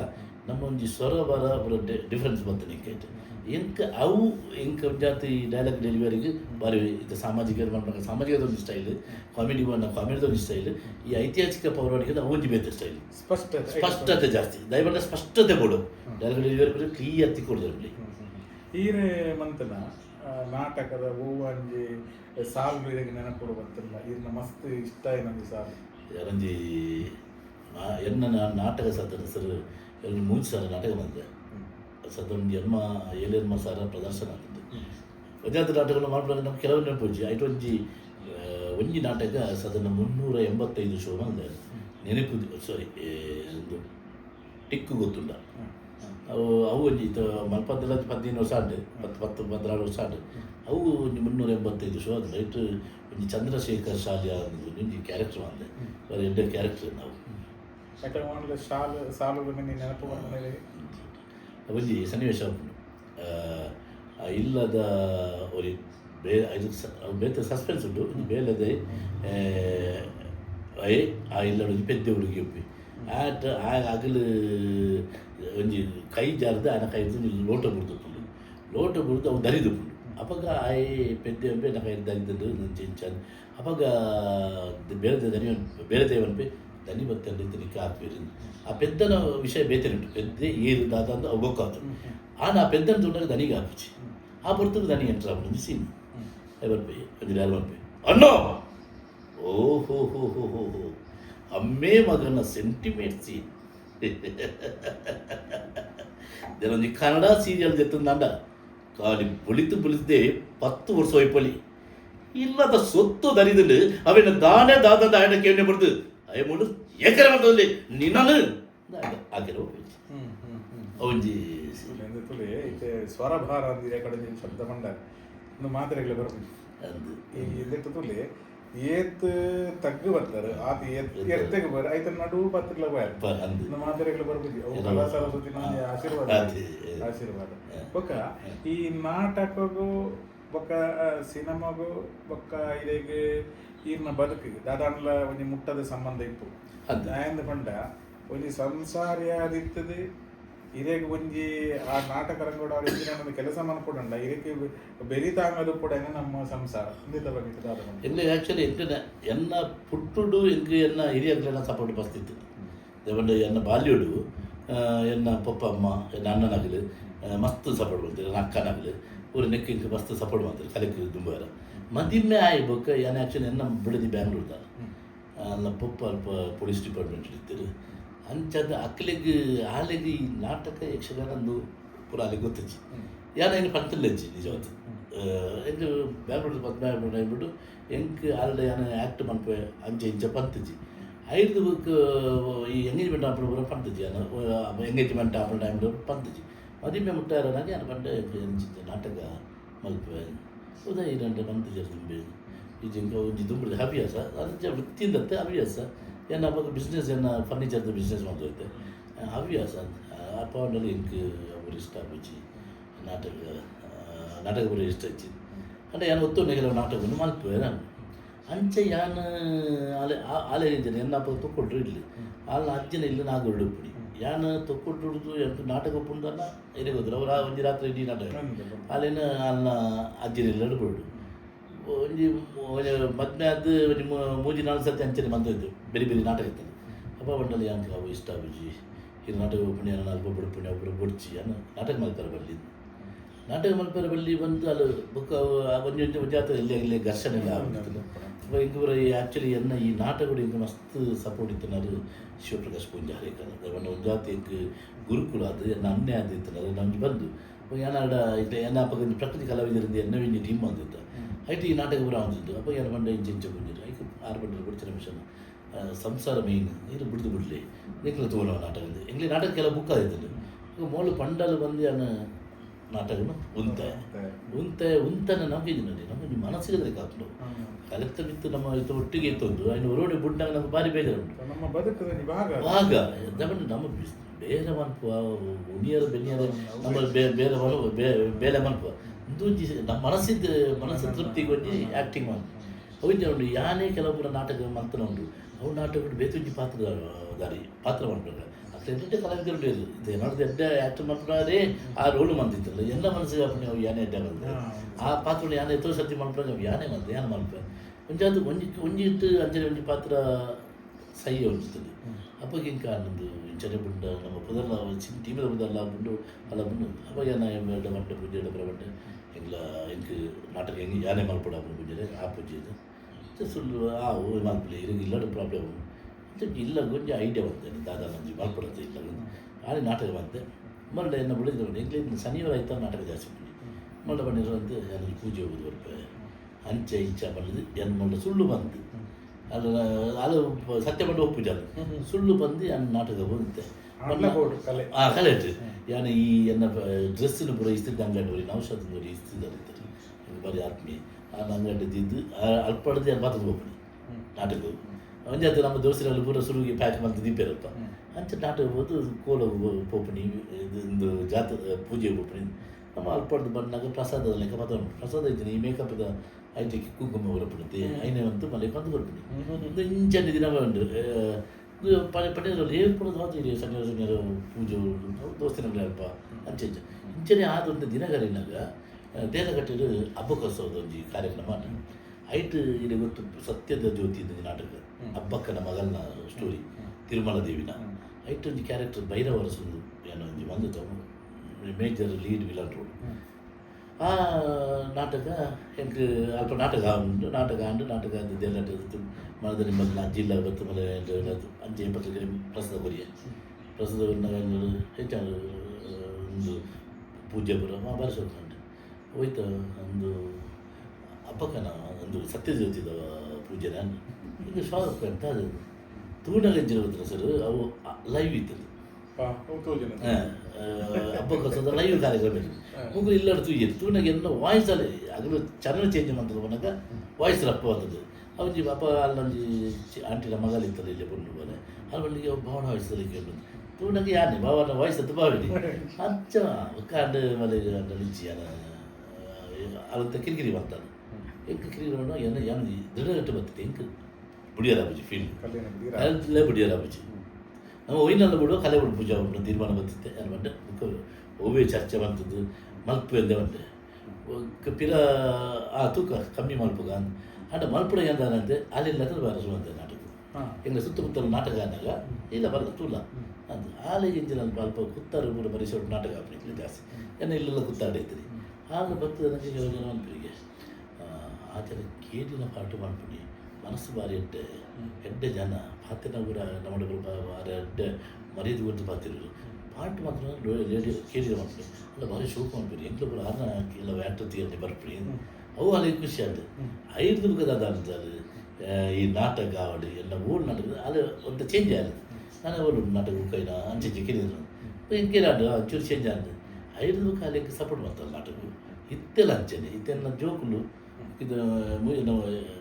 ನಮ್ಮ ಒಂಜಿ ಸ್ವರ ಬರ ಅವರ ಡಿಫ್ರೆನ್ಸ್ ಬರ್ತದೆ ಎಂಕೆ ಎಂಕ ಅವು ಎಂಕ ಜಾತಿ ಈ ಡೈಲಾಗ್ ಡೆಲಿವರಿಗೆ ಬಾರಿ ಇದು ಸಾಮಾಜಿಕ ಮಾಡ್ಬೇಕು ಸಾಮಾಜಿಕದ ಒಂದು ಸ್ಟೈಲ್ ಕಾಮಿಡಿ ಬಣ್ಣ ಕಾಮಿಡಿದ ಒಂದು ಸ್ಟೈಲ್ ಈ ಐತಿಹಾಸಿಕ ಪೌರಾಣಿಕದ ಅವು ಒಂಜಿ ಬೇತೆ ಸ್ಟೈಲ್ ಸ್ಪಷ್ಟತೆ. ಸ್ಪಷ್ಟತೆ ಜಾಸ್ತಿ. ದಯವಿಟ್ಟು ಸ್ಪಷ್ಟತೆ ಕೊಡು. ಡೈಲಾಗ್ ಡೆಲಿವರಿ ಬರೀ ಕ್ಲಿಯರ್ ಕೊಡೋದ್ರಲ್ಲಿ ಈರೆ ಮಂತನ ನಾಟಕದ ಹೂವಂಜಿ ಸಾಲು ನೆನಪು ಕೊಡುವಂತಿಲ್ಲ ಇದನ್ನ ಮಸ್ತ್ ಇಷ್ಟ ಏನಂದಿ ಸಾಲು ಯಾರಂಜಿ ನಾ- ಎನ್ನ ನಾಟಕ ಸತ್ತ ಸರ್ ಎರಡು ಮೂರು ಸಾರ ನಾಟಕ ಬಂದೆ. ಸದೊಂದು ಎನ್ಮ ಏಳು ಎನ್ಮ ಸಾರ ಪ್ರದರ್ಶನ ಆಗ್ತದೆ ವಜಾತಿ ನಾಟಕಗಳು ಮಾಡ್ಬೇಕು ನಮ್ಗೆ ಕೆಲವು ನೆನಪುಜ್ಜಿ ಐಟು ಒಂಜಿ ಒಂಜಿ ನಾಟಕ ಸದನ ಮುನ್ನೂರ ಎಂಬತ್ತೈದು ಶೋ ಬಂದೆ. ನೆನಪು ಸಾರಿ ಒಂದು ಟಿಕ್ಕು ಗೊತ್ತುಂಡ ಅವು ಇತ್ತು ಮಲ್ಪದ್ದೆಲ್ಲ ಹದಿನೈದು ವರ್ಷ ಆಂಡೆ ಪತ್ತು ಪತ್ತು ಹದಿನಾರು ವರ್ಷ ಆಂಡೆ ಅವು ಒಂಜಿ ಮುನ್ನೂರ ಎಂಬತ್ತೈದು ಶೋ ಅದು ರೈಟ್ ಒಂಜಿ ಚಂದ್ರಶೇಖರ್ ಶಾಲ್ಯ ಒಂಜಿ ಕ್ಯಾರೆಕ್ಟರ್ ಅಂದೆ ಬರೀ ಎಡ್ಡೆ ಕ್ಯಾರೆಕ್ಟರ್ ನಾವು. ಯಾಕಂದ್ರೆ ಮಾಡಲು ಶಾಲು ಸಾಲುಗಳು ನಿನಗೆ ನೆನಪು ಬಂದ ಒಂಜಿ ಸನ್ನಿವೇಶ ಇಲ್ಲದ ಒರಿ ಬೇ ಇದು ಬೇತೆ ಸಸ್ಪೆನ್ಸ್ ಉಂಟು. ಬೇಲದೆ ಐ ಆ ಇಲ್ಲ ಪೆದ್ದೆ ಹುಡುಗಿ ಒಪ್ಪಿ ಆಟ ಆ ಅಗಲು ಒಂಜಿ ಕೈ ಜಾರ್ದು ಆನ ಕೈದು ಲೋಟ ಬುಡ್ದುಪ್ಪುಂಡು ಲೋಟ ಬುಡ್ದು ಅವು ದರಿದುಪ್ಪುಂಡು ಅಪಗ ಆಯ್ ಪೆದ್ದೆ ಅನ್ಪೆ ನಾ ಕೈ ದರಿದ್ದು ಚಿಂಚನ್ ಅಪಗ ಬೇರೆ ದನಿ ಬೇರೆ ದೇವನ್ಪೆ ದನಿ ಬತ್ತಲ್ಲಿ ತಿನಿಕ ಹಾಕ್ಬೇಕು ಆ ಪೆದ್ದನ ವಿಷಯ ಬೇತನೆ ಉಂಟು ಪೆದ್ದೆ ಏರು ದಾದ ಅಂತ ಅವಗೋಕ್ಕಾತು ಆನ ಆ ಪೆದ್ದನ ತುಂಡಾಗ ದನಿಗೆ ಹಾಕುಚಿ ಆ ಪೊರ್ತದ ದನಿ ಎಂಟ್ರ ಬಂದು ಸೀನ್ ಬರ್ಪೆ ಅಂದ್ರೆ ಯಾರು ಬರ್ಪೆ ಅಣ್ಣೋ ಓ ಹೋ ಹೋ ಹೋ ಹೋ ಹೋ ಅಮ್ಮೇ ಮಗನ ಸೆಂಟಿಮೇಟ್ ಸೀನ್ ಇದೊಂದು ಕನ್ನಡ ಸೀರಿಯಲ್ ಜೊತೆಂದಂಡ ಕಾಲಿ ಬುಳಿತು ಪುಳಿಸಿದೆ ಪತ್ತು ವರ್ಷ ಹೋಯ್ಪಲಿ ಇಲ್ಲದ ಸೊತ್ತು ದರಿದಲ್ಲಿ ಅವನ ದಾನೆ ದಾದಂದ ಆಯ್ನ ಕೇಳಿ ಬರ್ತದೆ ಅಯ್ಯ ಮುಡು ಏಕರ ಮಾಡ್ತದಲ್ಲಿ ನಿನ್ನನು ಆಕೆ ಹೋಗ್ಬೇಕು ಹ್ಮ್ ಹ್ಮ್ ಹ್ಮ್ ಅವಂಜಿ ಸ್ವರಭಾರ ಅಂದಿದೆ ಕಡೆ ಶಬ್ದ ಒಂದು ಮಾತ್ರೆಗಳು ಬರ್ಬೇಕು ಅಂದು ಈ ತಗ್ಗು ಬರ್ತಾರೆ ಆತ ಏತ್ ಎರ್ತೆಗೆ ಬರ ಐತ ನಡು ಪತ್ರಗಳ ಬರ. ಪ- ಅಂದು. ಇನ್ನು ಮಾತ್ರೆಗಳು ಬರ್ಬೇಕು ಅವು ಏನೋ- ಕಲಾ ಸರಸ್ವತಿ ನಮಗೆ ಆಶೀರ್ವಾದ. ಆಶೀರ್ವಾದ. ಬೊಕ್ಕ ಈ ನಾಟಕಗೂ ಬೊಕ್ಕ ಸಿನಿಮಾಗೂ ಬೊಕ್ಕ ಇದಕ್ಕೆ ಈರ್ನ ಬದುಕಿಗೆ. ದಾದಾಂಡ್ಲ ಒಂಜಿ ಮುಟ್ಟದ ಸಂಬಂಧ ಇಪ್ಪು ಅಂದು. ನ್ಯಾಯಂದ ಪಂಡ ಒಂಜಿ ಸಂಸಾರಿಯಾದಿತ್ತದು ಇರೇಗ ಒಂಜಿ ಆ ನಾಟಕ ರಂಗೋಡ ಒಂದು ಕೆಲಸ ಮನ್ಕೊಡಂಡ ಇದಕ್ಕೆ ಬೆರಿತಾಂಗದು ಕೂಡ ನಮ್ಮ ಸಂಸಾರ. ಬಗ್ಗೆ ಪಂಡ ಎಲ್ಲಿ ಆ್ಯಕ್ಚುಲಿ ಎಂಕನ ಎನ್ನ ಪುಟ್ಟುಡು ಎಂಕ್ ಎನ್ನ ಹಿರಿಯರ್ಲೆಲ್ಲ ಸಪೋರ್ಟ್ ಬರ್ತಿತ್ತು ಅದೇ ಎನ್ನ ಬಾಲ್ಯುಡು ಎನ್ನ ಪಪ್ಪ ಅಮ್ಮ ಎನ್ನ ಅಣ್ಣನಾಗಲಿ ಮಸ್ತ್ ಸಪೋರ್ಟ್ ಮಾಡ್ತಾರೆ ನನ್ನ ಅಕ್ಕನಾಗಲಿ ಊರ ನೆಕ್ ಇಂಕ ಮಸ್ತ್ ಸಪೋರ್ಟ್ ಮಾಡ್ತಾರೆ. ಕಲೆಕ್ಟರ್ ದುಂಬಾರ ಮದಿಮೆ ಆಯಿ ಬೊಕ್ಕ ಏನು ಆ್ಯಕ್ಚುಲಿ ಎನ್ನ ಬಿಡದಿ ಬ್ಯಾಂಗ್ಳೂರ್ದ ನನ್ನ ಪಪ್ಪ ಅಲ್ಪ ಪೊಲೀಸ್ ಡಿಪಾರ್ಟ್ಮೆಂಟ್ ಇರ್ತಾರೆ ಅಂಚದ ಅಕ್ಕಲಿಗೆ ಆಲಿಗೆ ಈ ನಾಟಕ ಯಕ್ಷಗಾನಂದು ಪುರ ಅಲ್ಲಿಗೆ ಗೊತ್ತಿಜ್ಜಿ ಯಾರು ಏನು ಪಂತಲ್ಲಜ್ಜಿ ನಿಜವಾದ. ಎಂಕ್ ಬ್ಯಾಂಗ್ಳೂರ್ ಪದ್ಮ ಹೇಳ್ಬಿಟ್ಟು ಎಂಕ್ ಆಲ್ರೆಡಿ ಯಾನ ಆ್ಯಕ್ಟ್ ಮನ್ಪೆ ಅಂಚೆ ಇಂಚೆ ಪಂತಜಿ ಐದು ಬುಕ್ ಈ ಎಂಗೇಜ್ಮೆಂಟ್ ಆಪಣ ಪೂರ ಪಂತಜಿ ಯಾನ ಎಂಗೇಜ್ಮೆಂಟ್ ಆಪಣ ಟೈಮ್ ಪಂತಜಿ ಮದಿಮೆ ಮುಟ್ಟಾರನಾಗೆ ಯಾನ ಪಂಡ ನಾಟಕ ಮಲ್ಪೆ. ಉದಯ ಇರಂಡೆ ಪಂತಜಿ ತುಂಬಿ ಈ ಜಿಂಕ ಒಂಜಿ ದುಂಬುದು ಹವ್ಯಾಸ ಅಂಚೆ ವೃತ್ತಿಯಿಂದತ್ತೆ ಹವ್ಯಾಸ. ಏನ ಅವಾಗ ಬಿಸ್ನೆಸ್ ಏನ ಫರ್ನಿಚರ್ದು ಬಿಸ್ನೆಸ್ ಮಾಡ್ತೈತೆ ಹವ್ಯಾಸ ಅಪ್ಪ ಅವನಲ್ಲಿ ಎಂಕ್ ಅವರು ಇಷ್ಟ ಆಪುಜಿ ನಾಟಕ ಆ, ನಾಟಕ ಬರೀ ಇಷ್ಟ ಹೆಚ್ಚಿ ಅಂದ್ರೆ ಯಾನು ಒತ್ತು ಕೆಲವು ನಾಟಕವನ್ನು ಮಲ್ಪೆ ನಾನು. ಅಂಚೆ ಯಾನ ಆಲೆ ಆಲೆ ಜನ ಎನ್ನಪ್ಪ ತೊಕ್ಕೊಟ್ರು ಇಲ್ಲಿ. ಆಲ ಅಜ್ಜನ ಇಲ್ಲ ನಾಗ ಉಡುಪುಡಿ ಯಾನ ತೊಕ್ಕೊಟ್ಟು ಎಂಟು ನಾಟಕ ಪುಂಡನ ಇರೇ ಗೊತ್ತಿಲ್ಲ ಆ ಒಂಜಿ ರಾತ್ರಿ ಇಡೀ ನಾಟಕ. ಅಲ್ಲೇನ ಆಲ್ನ ಅಜ್ಜನ ಇಲ್ಲ ಉಡುಪುಡು ಒಂಜಿ ಒಂಜಿ ಮದ್ಮೆ ಅದು ಒಂಜಿ ಮೂ- ಮೂಜಿ ನಾಲ್ಕು ಸರ್ತಿ ಅಂಚನೆ ಬಂದದ್ದು ಬೇರೆ ಬೇರೆ ನಾಟಕ ಇರ್ತದೆ ಅಪ್ಪ ಬಂಡಲ್ಲಿ yanke ಅವು ಇಷ್ಟ ಆಗುಜಿ ಇದು ನಾಟಕ ಪುಣ್ಯ ನಾಲ್ಕು ಬುಡು ಪುಣ್ಯ ಒಬ್ಬರು ಬುಡ್ಚಿ ಅನ್ನ ನಾಟಕ ಮಾಡ್ತಾರೆ ಬರಲಿ ನಾಟಕ ಮಲ್ಪೆರ ಬಲ್ಲಿ ಬಂದು ಅಲ್ಲಿ ಬುಕ್ಕ ಒಂಜಿ ಒಂಜಿ ಒಂಜಾತ ಇಲ್ಲಿ ಇಲ್ಲಿ ಘರ್ಷಣೆ ಎಲ್ಲ ಆಗ್ಬಿಡ್ತದೆ ಅಪ್ಪ ಇಂದು ಪೂರ ಆ್ಯಕ್ಚುಲಿ ಎನ್ನ ಈ ನಾಟಕಗಳು ಇಂದು ಮಸ್ತ್ ಸಪೋರ್ಟ್ ಇತ್ತನಾರು ಶಿವಪ್ರಕಾಶ್ ಪೂಂಜಾರಿ ಅವನ ಒಂಜಾತ ಇಂಕ್ ಗುರುಕುಲ ಅದು ಎನ್ನ ಅನ್ಯ ಅದು ಇತ್ತನಾರು ನಮ್ಗೆ ಬಂದು ಏನಾಡ ಇದು ಏನ ಅಪ್ಪ ಪ್ರಕೃತಿ ಕಲಾವಿದರಿಂದ ಎನ್ನ ವಿಂಜಿ ಟೀಮ್ ಬಂದಿದ್ದ ಬಂದಿದ್ದು ಅಪ್ಪ ಏನ ಬಂಡ ಇಂಚು ಇಂಚು ಬಂದಿರು ಐಕ್ ಆರು ಬಂಡ ಬಿಡ್ತಿರ ಮಿಷನ್ ಸಂಸಾರ ಮೇಯ್ನ್ ಇದು ಬಿಡ್ದು ಬಿಡ್ಲಿ ನಿಕ್ಲ ತೋಲ ನಾಟಕ ಎಂಗ್ಲಿ ನಾಟಕ ಕೆಲವು ಬುಕ್ ಆದಿತ್ತು ಮೋಳು ಪಂಡಲು ಬಂದು ಅನ್ನ ನಾಟಕನು ಉಂತೆ ಉಂತೆ ಉಂತನ ನಮಗೆ ನೋಡಿ ನಮಗೆ ಮನಸ್ಸಿಗೆ ಕಾಪು ಕಲೆಕ್ಟರ್ ಇತ್ತು ನಮ್ಮ ಇದು ಒಟ್ಟಿಗೆ ಇತ್ತೊಂದು ಐನು ಹೊರಗಡೆ ಬುಡ್ಡಾಗ ನಮ್ಗೆ ಭಾರಿ ಬೇಜಾರುಂಟು ನಮ್ಮ ಬದುಕದ ಭಾಗ ದಮನ್ ನಮ್ಮ ಬೇರೆ ಮನ್ಪು ಉಣಿಯರು ಬೆನ್ನಿಯರು ನಮ್ಮ ಬೇ- ಬೇರೆ ಮನ ಬೇ- ಇದು ನಮ್ಮ ಮನಸ್ಸಿದ್ದು ಮನಸ್ಸು ತೃಪ್ತಿಗೊಂಡು ಆ್ಯಕ್ಟಿಂಗ್ ಮಾಡಿ. ಹೋಗಿದ್ದೆ ಉಂಡು ಯಾನೇ ಕೆಲವೊಬ್ಬರ ನಾಟಕ ಮಂತ್ರ ಉಂಟು. ಅವ್ರ ನಾಟಕಗಳು ಬೇತುಂಜಿ ಪಾತ್ರ ದಾರಿ ಪಾತ್ರ ಮಾಡ್ಬೇಕು. ಅಷ್ಟೇ ದೊಡ್ಡ ಕಲಾವಿದರು ಇದು. ಏನಾದ್ರು ದೊಡ್ಡ ಆ್ಯಕ್ಟರ್ ಆ್ಯಕ್ಟ್ ಮಾಡ್ಕೊಂಡ್ರೆ ಆ ರೋಲು ಮಂದಿತ್ತಲ್ಲ ಎಲ್ಲ ಮನಸ್ಸಿಗೆ ಹಾಕೊಂಡು ನೀವು ಯಾನೇ ಅಡ್ಡ ಬಂದೆ ಆ ಪಾತ್ರ ಯಾನೇ ಎತ್ತೋ ಸತಿ ಮಾಡ್ಕೊಂಡು ಅವು ಯಾನೇ ಬಂದೆ ಯಾನು ಮಾಡ್ಬೇಕು ಒಂಜಾದು ಒಂಜಿ ಒಂಜಿ ಇಟ್ಟು ಅಂಜನೆ ಒಂಜಿ ಪಾತ್ರ ಸಹ್ಯ ಉಂಟುತ್ತದೆ ಅಪ್ಪಗಿಂಕ ನಂದು ಇಂಚನೆ ಬುಂಡ ನಮ್ಮ ಪುದರ್ಲ ಚಿನ್ ಟೀಮದ ಪುದರ್ಲ ಬುಂಡು ಅಲ್ಲ ಬುಂಡು ಅಪ್ಪಯ್ಯ ನಾ ಎಂಬ ಮಂಡೆ ಪೂಜೆ ಪ್ರಬಂಡೆ ಬಂಡೆ ಎಂಗ್ಲ ಎಂಕ್ ನಾಟಕ ಹೆಂಗೆ ಯಾನೇ ಮಲ್ಪಡ ಪೂಜೆ ಆ ಪೂಜೆ ಇದು ಮತ್ತೆ ಸುಳ್ಳು ಆ ಓ ಮಲ್ಪಲೆ ಇರಿಗೆ ಇಲ್ಲಡ ಪ್ರಾಬ್ಲಮ್ ಇಲ್ಲ ಕೊಂಚ ಐಡಿಯಾ ಬಂದೆ ದಾದಾ ನಂಜಿ ಮಲ್ಪಡತ್ತೆ ಇಲ್ಲ ಆಡಿ ನಾಟಕ ಬಂದೆ ಮರಡ ಎನ್ನ ಬಿಡಿದ್ರು ಎಂಗ್ಲೇ ಶನಿವಾರ ಆಯ್ತಾ ನಾಟಕ ಜಾಸ್ತಿ ಮಾಡಿ ಮರಡ ಬಂದಿರೋ ಅಂತ ನನಗೆ ಪೂಜೆ ಹೋಗುದು ಬರ್ಪೆ ಅಂಚೆ ಇಂಚ ಬಂದು ಎನ್ ಮರಡ ಸುಳ್ಳು ಬಂತು ಅದು ಅದು ಸತ್ಯ ಬಂದು ಒಪ್ಪು ಜನ ಸುಳ್ಳು ಬಂದು ಅನ್ನ ನಾಟಕ ಬಂತೆ ಅಡ್ಲಗೋಡು ಕಲೆ ಆ ಕಲೆಕ್ಟ್ ಯಾನ ಈ ಎನ್ನ ಡ್ರೆಸ್ಸಿನ ಪೂರ ಇಸ್ತಿದ್ದ ಅಂಗಡಿ ನೋಡಿ ಔಷಧ ನೋಡಿ ಇಸ್ತಿದ್ದಾರೆ ಬರೀ ಆತ್ಮೀಯ ಆ ಅಂಗಡಿದ್ದು ಅಲ್ಪಡ್ದು ಏನು ಮಾತದ ಹೋಗ್ಬಿಡಿ ನಾಟಕ ಒಂಜಾತ ನಮ್ಮ ದೋಸ್ತರಲ್ಲಿ ಪೂರ ಸುರುವಿಗೆ ಪ್ಯಾಕ್ ಮಾಡ್ತು ದಿಪ್ಪೇರಪ್ಪ ಅಂಚೆ ನಾಟಕ ಹೋದು ಕೋಲ ಪೋಪಣಿ ಇದು ಒಂದು ಜಾತ ಪೂಜೆ ಪೋಪಣಿ ನಮ್ಮ ಅಲ್ಪಡ್ದು ಬಂದಾಗ ಪ್ರಸಾದದ ಲೆಕ್ಕ ಮಾತಾಡ ಪ್ರಸಾದ ಇದ್ದೀನಿ ಈ ಮೇಕಪ್ದ ಐಟಕ್ಕೆ ಕುಂಕುಮ ಹೊರಪಡುತ್ತೆ ಐನೇ ಒಂದು ಮಲೆ ಕೊಂದು ಬರ್ತೀನಿ ಒಂದು ಇಂಚನೆ ದಿನ ಉಂಟು ಇದು ಪಡೆ ಪಡೆಯಲ್ಲಿ ಏನು ಪಡೆದು ಹೋಗ್ತೀರಿ ಸಣ್ಣ ಸಣ್ಣ ಪೂಜೆ ದೋಸ್ತಿನಗಳು ಅಲ್ಪ ಅಂಚೆ ಇಂಚೆ ಇಂಚನೆ ಆದೊಂದು ದಿನಗಳಿನಾಗ ದೇಲಗಟ್ಟೆದು ಹಬ್ಬಕ್ಕೋತ್ಸವದ ಒಂದು ಕಾರ್ಯಕ್ರಮ ಐಟ್ ಇಲ್ಲಿ ಗೊತ್ತು ಸತ್ಯದ ಜ್ಯೋತಿ ನಾಟಕ. ಹಬ್ಬಕ್ಕನ ಮಗನ ಸ್ಟೋರಿ ತಿರುಮಲ ದೇವಿನ. ಐಟ್ ಒಂದು ಕ್ಯಾರೆಕ್ಟರ್ ಭೈರವರಸು ಸುಂದು ಏನೋ ಒಂದು ಬಂದು ಮೇಜರ್ ಲೀಡ್ ವಿಲನ್ ರೋಲ್ ಆ ನಾಟಕ ಎಂಕ್ ಅಲ್ಪ ನಾಟಕ ಉಂಟು ನಾಟಕ ಆಂಡು ನಾಟಕ ದೇಲಟ ಮನದಲ್ಲಿ ಮಗ್ನ ಜಿಲ್ಲಾ ಬತ್ತು ಮಲೆ ಅಂಚೆ ಪತ್ರಿಕೆ ಪ್ರಸಾದ ಕೊರಿಯ ಪ್ರಸಾದ ಕೊರಿಯ ಹೆಚ್ಚಾರು ಒಂದು ಪೂಜೆ ಬರೋ ಮಾ ಬರ್ಸೋದು ಹೋಯ್ತು ಒಂದು ಹಬ್ಬಕ್ಕನ ಒಂದು ಸತ್ಯಜ್ಯೋತಿದ ಪೂಜೆ ನಾನು ಈಗ ಸ್ವಾಗತ ಅಂತ ಅದು ತೂಣಗಂಜಿನ ಗೊತ್ತಿಲ್ಲ ಸರ್ ಅವು ಲೈವ್ ಇತ್ತು ತೋಜನ ಹಬ್ಬಕ್ಕೋಸ್ಕರ ಲೈವ್ ಕಾರ್ಯಕ್ರಮ ಇತ್ತು ಮುಗ್ರು ಇಲ್ಲ ತೂಯ್ಯದು ತೂನಾಗ ಎಲ್ಲ ವಾಯ್ಸಲ್ಲಿ ಆಗಲು ಚಾನಲ್ ಚೇಂಜ್ ಮಾಡ್ತದೆ ಮನಗ ವಾಯ್ಸ್ ರಪ್ಪ ಬಂದದ್ದು. ಅವನಿಗೆ ಪಾಪ ಅಲ್ಲೊಂದು ಆಂಟಿನ ಮಗಲ್ ಇತ್ತಲ್ಲ ಇಲ್ಲಿ ಬಂದು ಬೋಲೆ ಅಲ್ಲಿ ಭಾವನ ವಾಯ್ಸಲ್ಲಿ ಕೇಳು ತೂನಾಗೆ ಯಾನೆ ಭಾವನ ವಾಯ್ಸ್ ಅಂತ ಭಾವಿನಿ. ಅಚ್ಚ ಕಾಂಡ ಮಲೆ ನಿಂಚಿ ಅನ ಅದಂತ ಕಿರಿಕಿರಿ ಬರ್ತಾನೆ ಎಂಕ ಕಿರಿಕಿರಿ ಮಾಡೋ ಏನ ಏನು ದೃಢಗಟ್ಟು ಬರ್ತದೆ ಎಂಕ ಬುಡಿಯರಾಬುಜಿ ಫೀಲ್ ಕಲ್ಲಿನ ಅಲ್ಲೇ ಬುಡಿಯರಾಬುಜಿ ನಮ್ಮ ಒಯ್ನಲ್ಲ ಬಿಡುವ ಕಲೆ ಬಿಡು ಪೂಜೆ ಉಂಟು ತೀರ್ಮಾನ ಬಂದಿತ್ತೆ ಏನು ಓವೇ ಚರ್ಚೆ ಬಂತದ್ದು ಮಲ್ಪು ಎಂದೆ ಬಂದೆ. ಪಿಲ ಪಿರ ಆ ತೂಕ ಕಮ್ಮಿ ಮಲ್ಪುಗ ಅಂಡ ಮಲ್ಪುಡ ಎಂದಾನಂತೆ ಅಲ್ಲಿಂದ ಬಾರ ಸುಮಂತೆ ನಾಟಕ. ಹಾಂ. ಸುತ್ತ ಸುತ್ತಮುತ್ತಲ ನಾಟಕ ಅಂದಾಗ ಇಲ್ಲ ಬರಲ್ಲ ತೂಲ ಅಂತ ಆಲೆ ಇಂಜಿನ ಅಲ್ಪ ಕುತ್ತಾರು ಕೂಡ ಬರಿಸೋಡು ನಾಟಕ ಹಾಕ್ಲಿಕ್ಕೆ ಜಾಸ್ತಿ. ಏನ ಇಲ್ಲೆಲ್ಲ ಕುತ್ತಾಡೈತ್ರಿ ಆಗ ಬರ್ತದೆ ನನಗೆ ಯೋಜನೆ ಅನ್ಪರಿಗೆ ಆಚರಣೆ ಕೇಳಿನ ಪಾಠ ಮಾಡ್ಬಿಡಿ. ಮನಸ್ಸು ಬಾರಿ ಎಡ್ಡೆ. ಎಡ್ಡೆ ಜನ. ಪಾತಿನ ಕೂಡ ನಮ್ಮ ಬಾರಿ ಎಡ್ಡೆ. ಮರ್ಯಾದೆ ಕೊಟ್ಟು ಪಾತಿರು ಪಾಠ ಮಾತ್ರ ಲೇಡಿ ಕೇಳಿದ ಮಾತ್ರ ಅಲ್ಲ ಭಾರಿ ಶೋಕ ಮಾಡ್ಬಿಡಿ ಎಂಕ್ಲು ಕೂಡ ಅನ್ನ ಎಲ್ಲ ವ್ಯಾಟ್ ತೀರ್ನೆ ಬರ್ಬಿಡಿ ಅವು ಅಲ್ಲಿ ಖುಷಿ ಆಯ್ತು. ಐದು ಮುಖದ ಅಂತಾರೆ ಅದು ಈ ನಾಟಕ ಆವಡಿ ಎಲ್ಲ ಓಡ್ ನಾಟಕ. ಅದು ಒಂದು ಚೇಂಜ್ ಆಯಿತು. ನಾನು ಅವರು ನಾಟಕ ಕೈನ ಅಂಚೆ ಕೇಳಿದ್ರು. ಹಿಂಗೆ ಚೂರು ಚೇಂಜ್ ಆಯಿತು. ಐದು ಅಲ್ಲಿ ಸಪೋರ್ಟ್ ಮಾಡ್ತಾರೆ ನಾಟಕ ಇತ್ತೆಲ್ಲ ಅಂಚೆನೆ. ಇತ್ತೆಲ್ಲ ಜೋಕುಲು ಇದು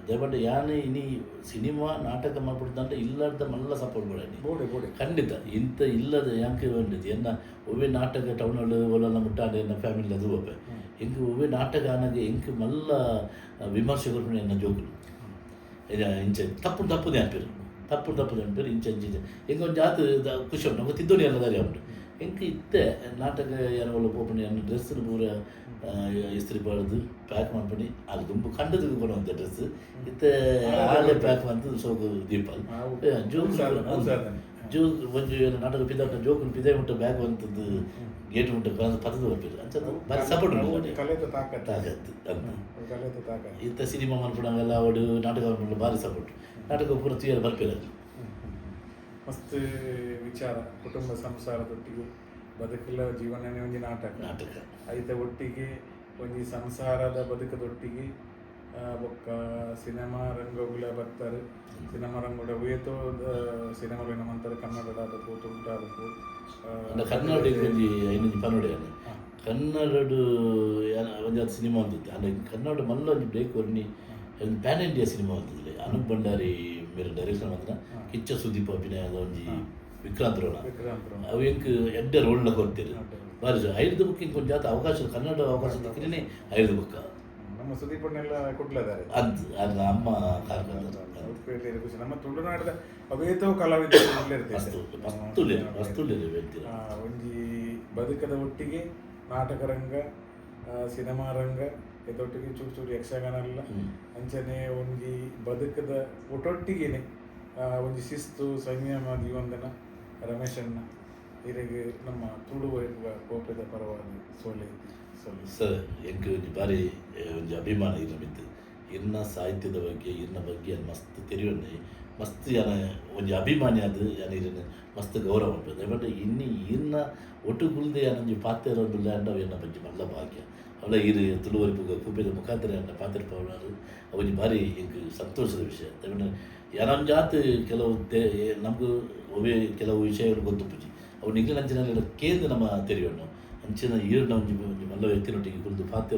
ದಯಮಾಡಿ ಯಾನೇ ಇನಿ ಸಿನಿಮಾ ನಾಟಕ ಮಾಡ್ಬಿಡ್ದಂటే ಇಲ್ಲದ ಮಲ್ಲ ಸಪೋರ್ಟ್ ಮಾಡಿ ಬೋಡೆ ಬೋಡೆ. ಖಂಡಿತ. ಇಂಥ ಇಲ್ಲದ ಯಾಂಕೆ ಬಂದಿದ್ದು ಎನ್ನ ಒವ್ವೆ ನಾಟಕ ಟೌನಲ್ಲಿ ಒಲ್ಲ ಮುಟ್ಟಾಡೆ ಎನ್ನ ಫ್ಯಾಮಿಲಿ ಅದು ಒಬ್ಬೆ ಎಂಕ್ ಒವ್ವೆ ನಾಟಕ ಅನ್ನೋದು ಎಂಕ್ ಮಲ್ಲ ವಿಮರ್ಶಕರು ಎನ್ನ ಜೋಗುಲು ಇದು ಇಂಚೆ ತಪ್ಪು ತಪ್ಪು ನೆನಪಿರು ತಪ್ಪು ತಪ್ಪು ನೆನಪಿರು ಇಂಚೆ ಇಂಚೆ ಹೆಂಗೆ ಒಂದು ಜಾತು ಖುಷಿ ಉಂಟು. ನಮಗೆ ತಿದ್ದೋಣಿ ಎಲ್ಲ ದಾರಿ ಉಂಟು. ಎಂಕ್ ಇತ್ತೆ ನಾಟಕ ಏನೋ ಪೋಪಣಿ ಅನ್ನ ಡ್ರೆಸ್ ಪೂರ ಇಸ್ತ್ರಿ ಪಡೆದು ಪ್ಯಾಕ್ ಮಾಡ್ಬಿಡಿ. ಅಲ್ಲಿ ತುಂಬ ಕಂಡದಕ್ಕೆ ಕೂಡ ಒಂದು ಡ್ರೆಸ್ ಇತ್ತೆ ಆಗಲೇ ಪ್ಯಾಕ್ ಮಾಡ್ದು ಸೋಗು ದೀಪಲ್ ಜೋಕ್. ಜೋಕ್ ಒಂದು ನಾಟಕ ಪಿದಾಟ ಜೋಕ್ ಪಿದೆ ಉಂಟು ಬ್ಯಾಗ್ ಬಂತದ್ದು ಗೇಟ್ ಉಂಟು ಪದದ ಬರ್ಪಿರು ಅಂಚದು ಬಾರಿ ಸಪೋರ್ಟ್ ತಾಕತ್ತು. ಅಂತ. ಇತ್ತ ಸಿನಿಮಾ ಮನ್ಪುಡಂಗೆಲ್ಲ ಅವಡು ನಾಟಕ ಮನ್ಪುಡ ಭಾರಿ ಸಪೋರ್ಟ್ ನಾಟಕ ಪೂರ ತುಯರ್ ಬರ್ಪಿಲ್ಲ ಮಸ್ತ್ ವಿಚಾರ ಕುಟುಂಬ ಸಂಸಾರದೊಟ್ಟಿಗೆ. ಬದುಕಿಲ್ಲ ಜೀವನನೇ ಒಂದು ನಾಟಕ. ನಾಟಕ. ಐತ ಒಟ್ಟಿಗೆ ಒಂಜಿ ಸಂಸಾರದ ಬದುಕದೊಟ್ಟಿಗೆ ಬೊಕ್ಕ ಸಿನಿಮಾ ರಂಗಗುಲ ಬರ್ತಾರೆ. ಸಿನಿಮಾ ರಂಗೋಡ ಸಿನಿಮಾ ಸಿನಿಮಾಗಳು ಅಂತಾರೆ ಕನ್ನಡದ ಅಂಡ ಕನ್ನಡ ಕನ್ನಡಡು ಒಂಜಿ ಅದು ಸಿನಿಮಾ ಅಂತಿತ್ತು ಅಂದರೆ ಕನ್ನಡ ಮಲ್ಲ ಒಂಜಿ ಬ್ರೇಕ್ ವರ್ಣಿ ಒಂದು ಪ್ಯಾನ್ ಇಂಡಿಯಾ ಸಿನಿಮಾ ಅಂತಿದ್ದಿಲ್ಲ ಅನೂಪ್ ಭಂಡಾರಿ ಮೇರೆ ಡೈರೆಕ್ಷನ್ ಮಾತ್ರ ಕಿಚ್ಚ ಸುದೀಪ್ ಅಭಿನಯದ ಒಂಜಿ ವಿಕ್ರಾಂತ್ ರೋಣ ವಿಕ್ರಾಂತ್ ಅವು ಎಂಕ್ ಎಡ್ಡೆ ರೋಲ್ನ ಕೊಡ್ತೀರಿ ಬಾರಿ ಐದು ಬುಕ್ಕಿಂಗ್ ಕೊಂಚ ಜಾತ ಅವಕಾಶ ಕನ್ನಡ ಅವಕಾಶ ದಿಕ್ಕನೇ ಐದು ಬುಕ್ಕ. ನಮ್ಮ ಸುದೀಪನ್ನೆಲ್ಲ ಕೊಟ್ಲದಾರೆ ಅದು ಅದು ಉಡುಪಿಯಲ್ಲಿ ಖುಷಿ. ನಮ್ಮ ತುಳುನಾಡದ ಅವೇತೋ ಕಲಾವಿದರು ಹೇಳ್ತೀರ? ಆ, ಒಂಜಿ ಬದುಕದ ಒಟ್ಟಿಗೆ ನಾಟಕ ರಂಗ ಸಿನಿಮಾ ರಂಗ ಇದೊಟ್ಟಿಗೆ ಚೂರು ಚೂರು ಯಕ್ಷಗಾನ ಎಲ್ಲ. ಅಂಚನೆ ಒಂಜಿ ಬದುಕದ ಒಟ್ಟೊಟ್ಟಿಗೆನೆ ಒಂಜಿ ಶಿಸ್ತು ಸಂಯಮ ಜೀವಂದನ ರಮೇಶಣ್ಣ ಇರೆಗೆ ನಮ್ಮ ತುಳು ಕೋಪದ ಪರವಾಗಿ ಸೋಲೆ ಸೋಲೆ ಸರ್ ಎಂಕ್ ಒಂಜಿ ಬಾರಿ ಏ, ಒಂಜಿ ಅಭಿಮಾನ ಇರ ಮಿತ್ತು ಇನ್ನ ಸಾಹಿತ್ಯದ ಬಗ್ಗೆ ಇನ್ನ ಬಗ್ಗೆ ಅನ್ ಮಸ್ತ್ ತೆರಿವನ್ನೆ ಮಸ್ತ್ ಯಾನ ಒಂಜಿ ಅಭಿಮಾನಿ ಅದು ಯಾನ ಇರನ ಮಸ್ತ್ ಗೌರವ ಉಂಟು ಬಟ್ ಇನ್ನಿ ಇನ್ನ ಒಟ್ಟು ಗುಲ್ದೆ ಯಾನೊಂಜಿ ಪಾತ್ರ ಇರೋದಿಲ್ಲ ಅಂಡ ಎನ್ನ ಬಗ್ಗೆ ಮಲ್ಲ ಭಾಗ್ಯ ಅವಳ ಇರು ತುಳುವರಿಪುಗ ಕುಪಿದ ಮುಖಾಂತರ ಅನ್ನ ಪಾತ್ರ ಪವನಾರು ಅವಜಿ ಬಾರಿ ಎಂಕ್ ಸಂತೋಷದ ವಿಷಯ ಜಾತ್ ಕೆಲವು ದೇ ನಮಗೂ ಒವೇ ಕೆಲವು ವಿಷಯಗಳು ಗೊತ್ತುಪ್ಪುಜಿ ಅವು ನಿಗಲ ಅಂಚಿನ ಕೇಂದ್ರ ನಮ್ಮ ತೆರೆಯೋಣ. ಅಂಚಿನ ಈರ್ನ ಒಂಜಿ ಮಲ್ಲ ವ್ಯಕ್ತಿನೊಟ್ಟಿಗೆ ಕುರಿತು ಪಾತ್ರ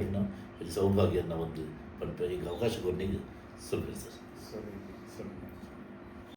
ಸೌಭಾಗ್ಯನ ಒಂದು ಪಡ್ಪ ಈಗ ಅವಕಾಶ ಕೊಡ್ನಿಗೆ. ಸ್ವಲ್ಪ ಸರಿ.